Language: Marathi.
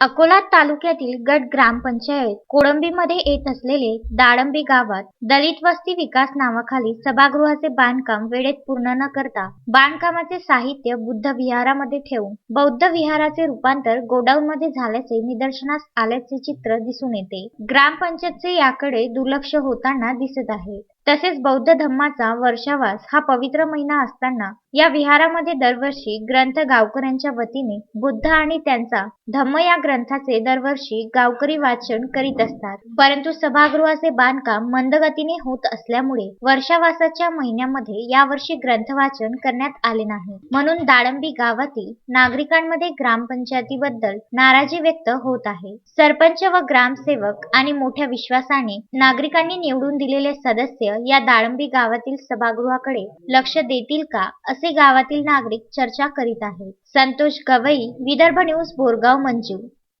अकोला तालुक्यातील गट ग्रामपंचायत कोळंबीमध्ये येत असलेले दाळंबी गावात दलित वस्ती विकास नावाखाली सभागृहाचे बांधकाम वेळेत पूर्ण न करता बांधकामाचे साहित्य बुद्ध विहारामध्ये ठेवून बौद्ध विहाराचे रूपांतर गोडाऊन मध्ये झाल्याचे निदर्शनास आल्याचे चित्र दिसून येते. ग्रामपंचायतचे याकडे दुर्लक्ष होताना दिसत आहे. तसेच बौद्ध धम्माचा वर्षावास हा पवित्र महिना असताना या विहारामध्ये दरवर्षी ग्रंथ गावकऱ्यांच्या वतीने बुद्ध आणि त्यांचा धम्म या ग्रंथाचे दरवर्षी गावकरी वाचन करीत असतात. परंतु सभागृहाचे बांधकाम मंदगतीने होत असल्यामुळे वर्षावासाच्या महिन्यामध्ये यावर्षी ग्रंथ वाचन करण्यात आले नाही. म्हणून दाळंबी गावातील नागरिकांमध्ये ग्रामपंचायतीबद्दल नाराजी व्यक्त होत आहे. सरपंच व ग्रामसेवक आणि मोठ्या विश्वासाने नागरिकांनी निवडून दिलेले सदस्य या दाळंबी गावातील सभागृहाकडे लक्ष देतील का असे गावातील नागरिक चर्चा करीत आहेत. संतोष गवई विदर्भ न्यूज बोरगाव मंजू.